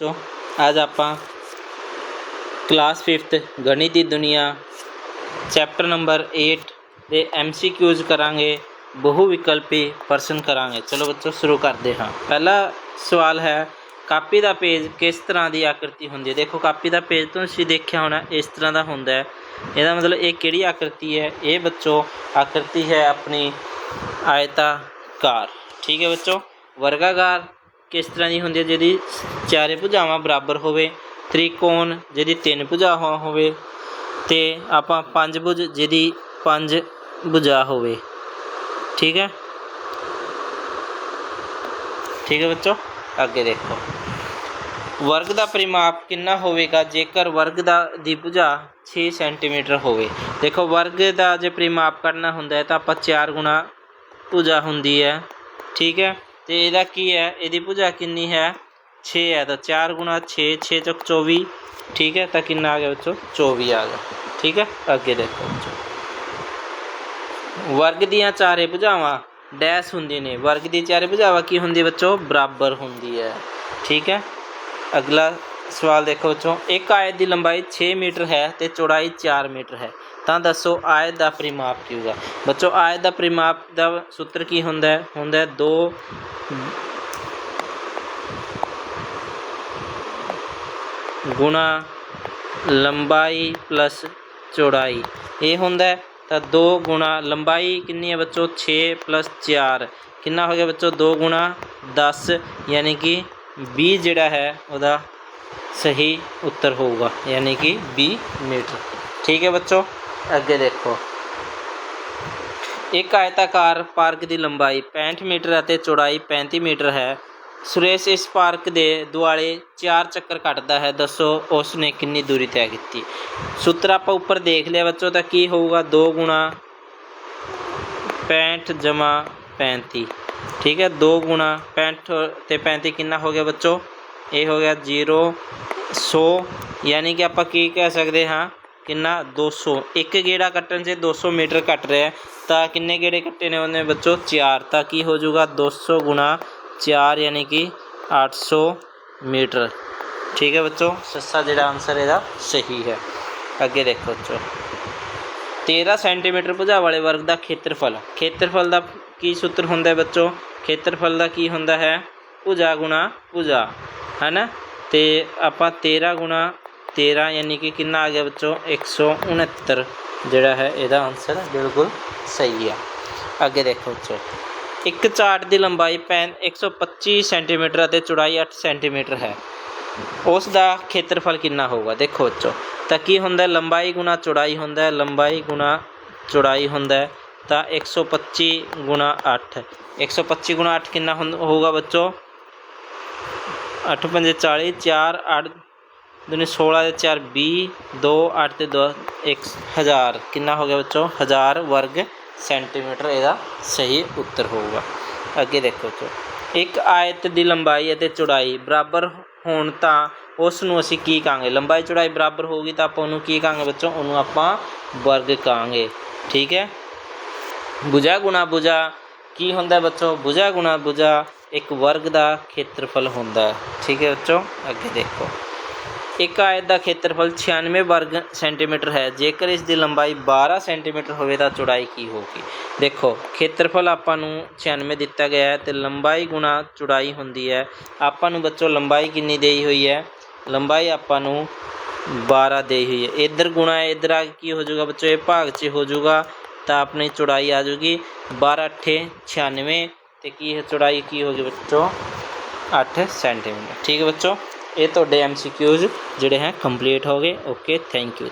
ਬੱਚੋ ਅੱਜ ਆਪਾਂ ਕਲਾਸ 5th ਗਣਿਤ ਦੀ ਦੁਨੀਆ ਚੈਪਟਰ ਨੰਬਰ 8 ਦੇ ਐਮਸੀਕਿਊਜ਼ ਕਰਾਂਗੇ, ਬਹੁ ਵਿਕਲਪੀ ਪ੍ਰਸ਼ਨ ਕਰਾਂਗੇ। ਚਲੋ ਬੱਚੋ, ਸ਼ੁਰੂ ਕਰਦੇ ਹਾਂ। ਪਹਿਲਾ ਸਵਾਲ ਹੈ, ਕਾਪੀ ਦਾ ਪੇਜ ਕਿਸ ਤਰ੍ਹਾਂ ਦੀ ਆਕ੍ਰਿਤੀ ਹੁੰਦੀ ਹੈ? ਦੇਖੋ, ਕਾਪੀ ਦਾ ਪੇਜ ਤੁਸੀਂ ਦੇਖਿਆ ਹੋਣਾ, ਇਸ ਤਰ੍ਹਾਂ ਦਾ ਹੁੰਦਾ ਹੈ। ਇਹਦਾ ਮਤਲਬ ਇਹ ਕਿਹੜੀ ਆਕ੍ਰਿਤੀ ਹੈ? ਇਹ ਬੱਚੋ, ਆਕ੍ਰਿਤੀ ਹੈ ਆਪਣੀ ਆਇਤਾਕਾਰ। ਠੀਕ ਹੈ ਬੱਚੋ? ਵਰਗਾਕਾਰ ਕਿਸ ਤਰ੍ਹਾਂ ਦੀ ਹੁੰਦੀ ਹੈ ਜਿਹਦੀ ਚਾਰੇ ਭੁਜਾਵਾਂ ਬਰਾਬਰ ਹੋਵੇ, ਤ੍ਰਿਕੋਣ ਜਿਹਦੀ ਤਿੰਨ ਭੁਜਾਵਾਂ ਹੋਵੇ ਤੇ ਆਪਾਂ ਪੰਜ ਭੁਜ ਜਿਹਦੀ ਪੰਜ ਭੁਜਾ ਹੋਵੇ। ਠੀਕ ਹੈ? ਠੀਕ ਹੈ ਬੱਚੋ? ਅੱਗੇ ਦੇਖੋ। ਵਰਗ ਦਾ ਪਰਿਮਾਪ ਕਿੰਨਾ ਹੋਵੇਗਾ? ਜੇਕਰ ਵਰਗ ਦਾ, ਦੀ ਭੁਜਾ 6 ਸੈਂਟੀਮੀਟਰ ਹੋਵੇ। ਦੇਖੋ, ਵਰਗ ਦਾ ਜੇ ਪਰਿਮਾਪ ਕਰਨਾ ਹੁੰਦਾ ਹੈ ਤਾਂ ਆਪਾਂ 4 ਗੁਣਾ ਭੁਜਾ ਹੁੰਦੀ ਹੈ। ਠੀਕ ਹੈ? ਤੇ ਇਹਦਾ ਕੀ ਹੈ? ਇਹਦੀ ਭੁਜਾ ਕਿੰਨੀ ਹੈ? 6 ਹੈ, ਤਾਂ 4 ਗੁਣਾ 6 6 ਚੌਕ 24 ਠੀਕ ਹੈ, ਤਾਂ ਕਿੰਨਾ ਆ ਗਿਆ ਬੱਚੋ? 24 ਆ ਗਿਆ। ਠੀਕ ਹੈ, ਅੱਗੇ ਦੇਖੋ ਬੱਚੋ। ਵਰਗ ਦੀਆਂ ਚਾਰੇ ਭੁਜਾਵਾਂ ਡੈਸ਼ ਹੁੰਦੀਆਂ ਨੇ। ਵਰਗ ਦੀ ਚਾਰੇ ਭੁਜਾਵਾਂ ਕੀ ਹੁੰਦੀ ਹੈ ਬੱਚੋ? ਬਰਾਬਰ ਹੁੰਦੀ ਹੈ। ਠੀਕ ਹੈ? ਅਗਲਾ ਸਵਾਲ ਦੇਖੋ ਬੱਚੋ। ਇੱਕ ਆਇਤ ਦੀ ਲੰਬਾਈ 6 ਮੀਟਰ ਹੈ ਤੇ ਚੌੜਾਈ 4 ਮੀਟਰ ਹੈ। ਤਾਂ ਦੱਸੋ ਆਇਤ ਦਾ ਪਰਿਮਾਪ ਕੀ ਹੋਗਾ ਬੱਚੋ, ਆਇਤ ਦਾ ਪਰਿਮਾਪ ਦਾ ਸੂਤਰ ਕੀ ਹੁੰਦਾ ਹੈ? ਹੁੰਦਾ ਹੈ 2 ਗੁਣਾ ਲੰਬਾਈ ਪਲੱਸ ਚੌੜਾਈ। ਇਹ ਹੁੰਦਾ ਤਾਂ 2 ਗੁਣਾ ਲੰਬਾਈ ਕਿੰਨੀ ਹੈ ਬੱਚੋ? 6 ਪਲੱਸ 4 ਕਿੰਨਾ ਹੋ ਗਿਆ ਬੱਚੋ? 2 ਗੁਣਾ 10 ਯਾਨੀ ਕਿ 20 ਜਿਹੜਾ ਹੈ, ਉਹਦਾ ਸਹੀ ਉੱਤਰ ਹੋਊਗਾ, ਯਾਨੀ ਕਿ 20 ਮੀਟਰ। ਠੀਕ ਹੈ ਬੱਚੋ? ਅੱਗੇ ਦੇਖੋ। ਇੱਕ ਆਇਤਾਕਾਰ ਪਾਰਕ ਦੀ ਲੰਬਾਈ 65 ਮੀਟਰ ਅਤੇ ਚੌੜਾਈ 35 ਮੀਟਰ ਹੈ। ਸੁਰੇਸ਼ ਇਸ ਪਾਰਕ ਦੇ ਦੁਆਲੇ ਚਾਰ ਚੱਕਰ ਕੱਟਦਾ ਹੈ। ਦੱਸੋ ਉਸ ਨੇ ਕਿੰਨੀ ਦੂਰੀ ਤੈਅ ਕੀਤੀ? ਸੂਤਰ ਆਪਾਂ ਉੱਪਰ ਦੇਖ ਲਿਆ ਬੱਚੋ, ਤਾਂ ਕੀ ਹੋਊਗਾ? 2 ਗੁਣਾ 65 ਜਮਾ 35 ਠੀਕ ਹੈ 2 ਗੁਣਾ 65 ਤੇ 35 ਕਿੰਨਾ ਹੋ ਗਿਆ ਬੱਚੋ? ਇਹ ਹੋ ਗਿਆ 0 100 ਯਾਨੀ ਕਿ ਆਪਾਂ ਕੀ ਕਹਿ ਸਕਦੇ ਹਾਂ? ਕਿੰਨਾ? 200 ਇੱਕ ਗੇੜਾ ਕੱਟਣ 'ਚ 200 ਮੀਟਰ ਕੱਟ ਰਿਹਾ ਤਾਂ ਕਿੰਨੇ ਗੇੜੇ ਕੱਟੇ ਨੇ ਉਹਨੇ ਬੱਚੋ? 4 ਤਾਂ ਕੀ ਹੋ ਜਾਊਗਾ? 200 ਗੁਣਾ 4 ਯਾਨੀ ਕਿ 800 ਮੀਟਰ। ਠੀਕ ਹੈ ਬੱਚੋ? ਸੱਸਾ ਜਿਹੜਾ ਆਨਸਰ ਇਹਦਾ ਸਹੀ ਹੈ। ਅੱਗੇ ਦੇਖੋ ਬੱਚੋ। 13 ਸੈਂਟੀਮੀਟਰ ਭੁਜਾ ਵਾਲੇ ਵਰਗ ਦਾ ਖੇਤਰਫਲ। ਖੇਤਰਫਲ ਦਾ ਕੀ ਸੂਤਰ ਹੁੰਦਾ ਹੈ ਬੱਚੋ? ਖੇਤਰਫਲ ਦਾ ਕੀ ਹੁੰਦਾ ਹੈ? ਭੁਜਾ ਗੁਣਾ ਭੁਜਾ। ਹੈ ਨਾ? ਤੇ ਆਪਾਂ 13 ਗੁਣਾ 13 ਯਾਨੀ ਕਿ ਕਿੰਨਾ ਆ ਗਿਆ ਬੱਚੋ? 169 ਜਿਹੜਾ ਹੈ ਇਹਦਾ ਆਨਸਰ ਬਿਲਕੁਲ ਸਹੀ ਆ। ਅੱਗੇ ਦੇਖੋ ਬੱਚੋ। ਇੱਕ ਚਾਰਟ ਦੀ ਲੰਬਾਈ ਪੈਨ 125 ਸੈਂਟੀਮੀਟਰ ਅਤੇ ਚੌੜਾਈ 8 ਸੈਂਟੀਮੀਟਰ ਹੈ। ਉਸ ਦਾ ਖੇਤਰਫਲ ਕਿੰਨਾ ਹੋਊਗਾ? ਦੇਖੋ ਬੱਚੋ। ਤਾਂ ਕੀ ਹੁੰਦਾ? ਲੰਬਾਈ ਗੁਣਾ ਚੌੜਾਈ ਹੁੰਦਾ ਲੰਬਾਈ ਗੁਣਾ ਚੌੜਾਈ ਹੁੰਦਾ ਹੈ। ਤਾਂ 125 ਗੁਣਾ 8 125 ਗੁਣਾ 8 ਕਿੰਨਾ ਹੁੰ- ਹੋਊਗਾ ਬੱਚੋ? 8 ਪੰਜੇ 40 4 8 ਦੁਨੀ 16 ਤੇ 4 20 2 8 ਤੇ 2 1000 ਕਿੰਨਾ ਹੋ ਗਿਆ ਬੱਚੋ? 1000 ਵਰਗ ਸੈਂਟੀਮੀਟਰ ਇਹਦਾ ਸਹੀ ਉੱਤਰ ਹੋਊਗਾ। ਅੱਗੇ ਦੇਖੋ ਬੱਚੋ। ਇੱਕ ਆਇਤ ਦੀ ਲੰਬਾਈ ਅਤੇ ਚੌੜਾਈ ਬਰਾਬਰ ਹੋਣ ਤਾਂ ਉਸ ਨੂੰ ਅਸੀਂ ਕੀ ਕਹਾਂਗੇ? ਲੰਬਾਈ, ਚੌੜਾਈ ਬਰਾਬਰ ਹੋਊਗੀ ਤਾਂ ਆਪਾਂ ਉਹਨੂੰ ਕੀ ਕਹਾਂਗੇ ਬੱਚੋ? ਉਹਨੂੰ ਆਪਾਂ ਵਰਗ ਕਹਾਂਗੇ। ਠੀਕ ਹੈ? ਬੁਝਾ ਗੁਣਾ ਬੁਝਾ। ਕੀ ਹੁੰਦਾ ਹੈ ਬੱਚੋ? ਭੁਜਾ ਗੁਣਾ ਬੁਝਾ। ਇੱਕ ਵਰਗ ਦਾ ਖੇਤਰਫਲ ਹੁੰਦਾ। ਠੀਕ ਹੈ ਬੱਚੋ? ਅੱਗੇ ਦੇਖੋ। ਇੱਕ ਆਇਤ ਦਾ ਖੇਤਰਫਲ 96 ਵਰਗ ਸੈਂਟੀਮੀਟਰ ਹੈ। ਜੇਕਰ ਇਸ ਦੀ ਲੰਬਾਈ 12 ਸੈਂਟੀਮੀਟਰ ਹੋਵੇ ਤਾਂ ਚੌੜਾਈ ਕੀ ਹੋਊਗੀ? ਦੇਖੋ, ਖੇਤਰਫਲ ਆਪਾਂ ਨੂੰ 96 ਦਿੱਤਾ ਗਿਆ ਹੈ ਤੇ ਲੰਬਾਈ ਗੁਣਾ ਚੌੜਾਈ ਹੁੰਦੀ ਹੈ। ਆਪਾਂ ਨੂੰ ਬੱਚੋ, ਲੰਬਾਈ ਕਿੰਨੀ ਦੇਈ ਹੋਈ ਹੈ? ਲੰਬਾਈ ਆਪਾਂ ਨੂੰ 12 ਦੇਈ ਹੋਈ ਹੈ। ਇਧਰ ਗੁਣਾ ਹੈ ਇਧਰ ਆ ਕੇ ਕੀ ਹੋ ਜਾਊਗਾ ਬੱਚੋ? ਇਹ ਭਾਗ 'ਚ ਹੋ ਜਾਊਗਾ ਤਾਂ ਆਪਣੀ ਚੌੜਾਈ ਆ ਜਾਊਗੀ। 12 ਅੱਠੇ 96 ਤੇ ਕੀ ਹੈ? ਚੌੜਾਈ ਕੀ ਹੋ ਗਈ ਬੱਚੋ? 8 ਸੈਂਟੀਮੀਟਰ। ਠੀਕ ਹੈ ਬੱਚੋ? ਇਹ ਤੁਹਾਡੇ ਐੱਮ ਸੀ ਕਿਊਜ਼ ਜਿਹੜੇ ਹੈ ਕੰਪਲੀਟ ਹੋ ਗਏ। Okay thank you